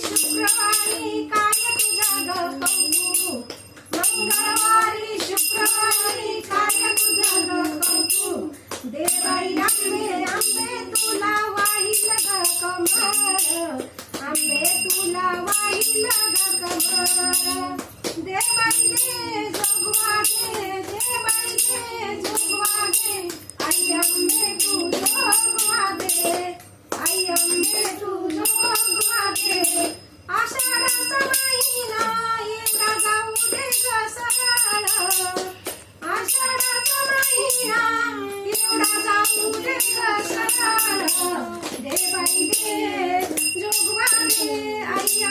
शुक्रवारी काय तुझ्या गौतम এ বাড়ি ডাকবে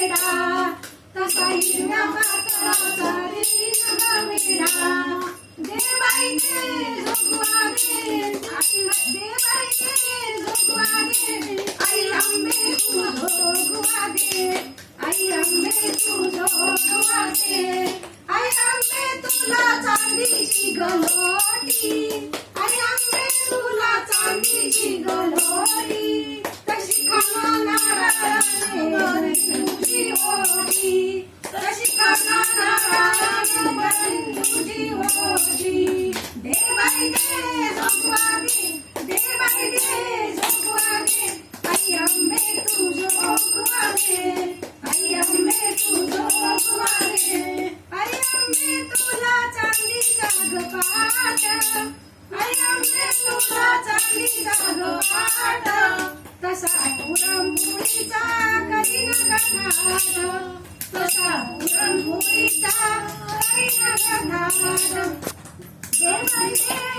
मेरा तसा हिरव्या पातळाचा रीन मेरा। देवा Yeah.